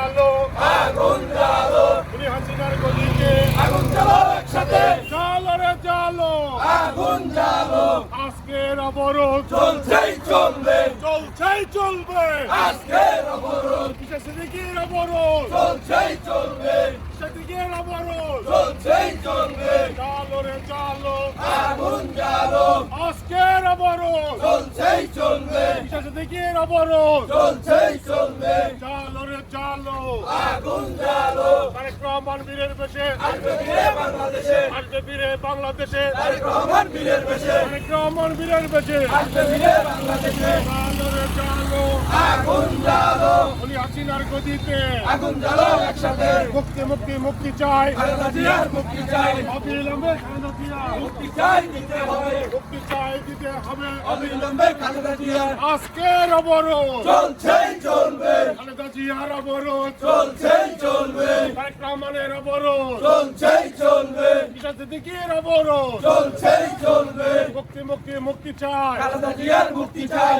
জ্বালো। আগুন জ্বালো। খুনি হাসিনার গদিতে আগুন জ্বালো একসাথে। জ্বালো রে জ্বালো। আগুন জ্বালো। আজকের অবরোধ। চলছেই চলবে। চলছেই চলবে। আজকের অবরোধ। সিদ্দিকির অবরোধ। চলছেই চলবে। সিদ্দিকির অবরোধ। চলছেই চলবে। জ্বালো রে জ্বালো। আগুন জ্বালো। আজকের অবরোধ। চলছেই চলবে। সিদ্দিকির অবরোধ। চলছেই চলবে। আগুন জ্বালো। তারেক রহমান বীরের বেশে। আসবে বাংলাদেশে। আসবে বীরে বাংলাদেশে। তারেক রহমান বীরের বেশে। তারেক রহমান বীরের বেশে। আসবে বীরে বাংলাদেশে। আগুন জ্বালো। খুনি হাসিনার গদিতে আগুন জ্বালো একসাথে। মুক্তি মুক্তি মুক্তি চাই। মুক্তি চাই। অবিলম্বে মুক্তি চাই দিতে হবে। মুক্তি চাই দিতে হবে। অবিলম্বে আজকের অবরোধ। চলছেই চলবে। খালেদা জিয়ার অবরোধ। চলছেই চলবে। তারেক রহমানের অবরোধ। চলছেই চলবে। সিদ্দিকির অবরোধ। চলছেই চলবে। মুক্তি মুক্তি মুক্তি চাই। খালেদা জিয়ার মুক্তি চাই।